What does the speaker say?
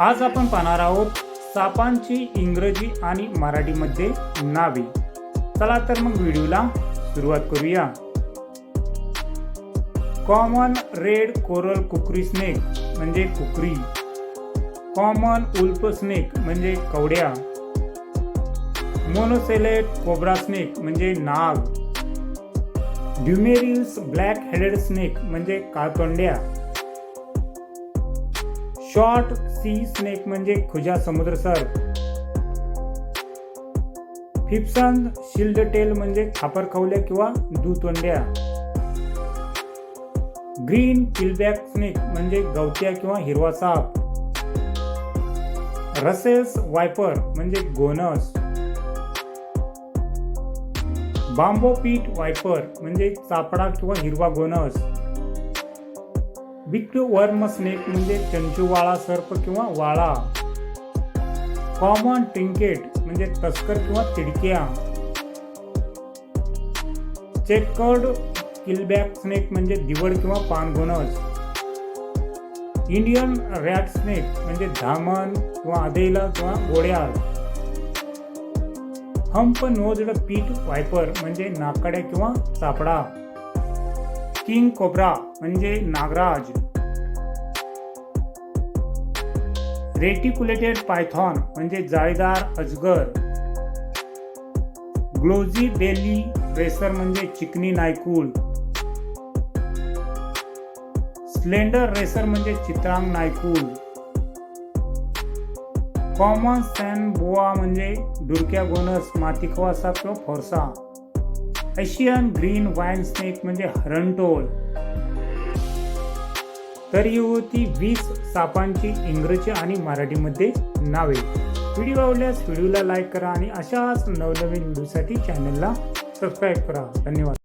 आज आपण पाहणार आहोत सापांची इंग्रजी आणि मराठीमध्ये नावे. चला तर मग व्हिडिओला सुरुवात करूया. Common red coral kukri snake म्हणजे कुकरी. कॉमन उल्फ स्नेक म्हणजे कवड्या. मोनोसेलेट कोब्रा स्नेक म्हणजे नाग. ड्युमेरिल्स ब्लॅक हेडेड स्नेक म्हणजे काळतोंड्या शॉर्ट सी स्नेक म्हणजे खुजा समुद्र सर. फिप्सन शिल्ड टेल म्हणजे खापरखवल्या किंवा दुतोंड्या. ग्रीन किलबॅक स्नेक म्हणजे गवत्या किंवा हिरवा साप. रसेल्स वायपर म्हणजे गोनस. बांबो पीट वायपर म्हणजे चापडा किंवा हिरवा गोनस. बिग वर्म स्नेक म्हणजे चंचूवाळा सर्प किंवा वाळा. कॉमन ट्रिंकेट म्हणजे तस्कर किंवा तिडक्या. चेकर्ड किलबॅक स्नेक म्हणजे दिवड किंवा पानघोणस इंडियन रॅट स्नेक म्हणजे धामण किंवा अदेला किंवा गोड्याल हंप नोजड पीट वायपर म्हणजे नाकड्या किंवा चापडा. किंग कोब्रा म्हणजे नागराज. रेटिक्युलेटेड पायथॉन म्हणजे जाळीदार अजगर. ग्लोजी बेली रेसर म्हणजे चिकनी नायकूल. स्लेंडर रेसर म्हणजे चित्रांग नायकूल. कॉमन सॅन बोआ म्हणजे डुरक्या गोनस मातिकवा किंवा फोरसा. एशियन ग्रीन वाईन स्नेक म्हणजे हरणटोळ तर ही होती वीस सापांची इंग्रजी आणि मराठीमध्ये नावे. व्हिडिओ आवडल्यास व्हिडिओला लाईक करा आणि अशाच नवनवीन व्हिडिओसाठी चॅनलला सबस्क्राईब करा. धन्यवाद.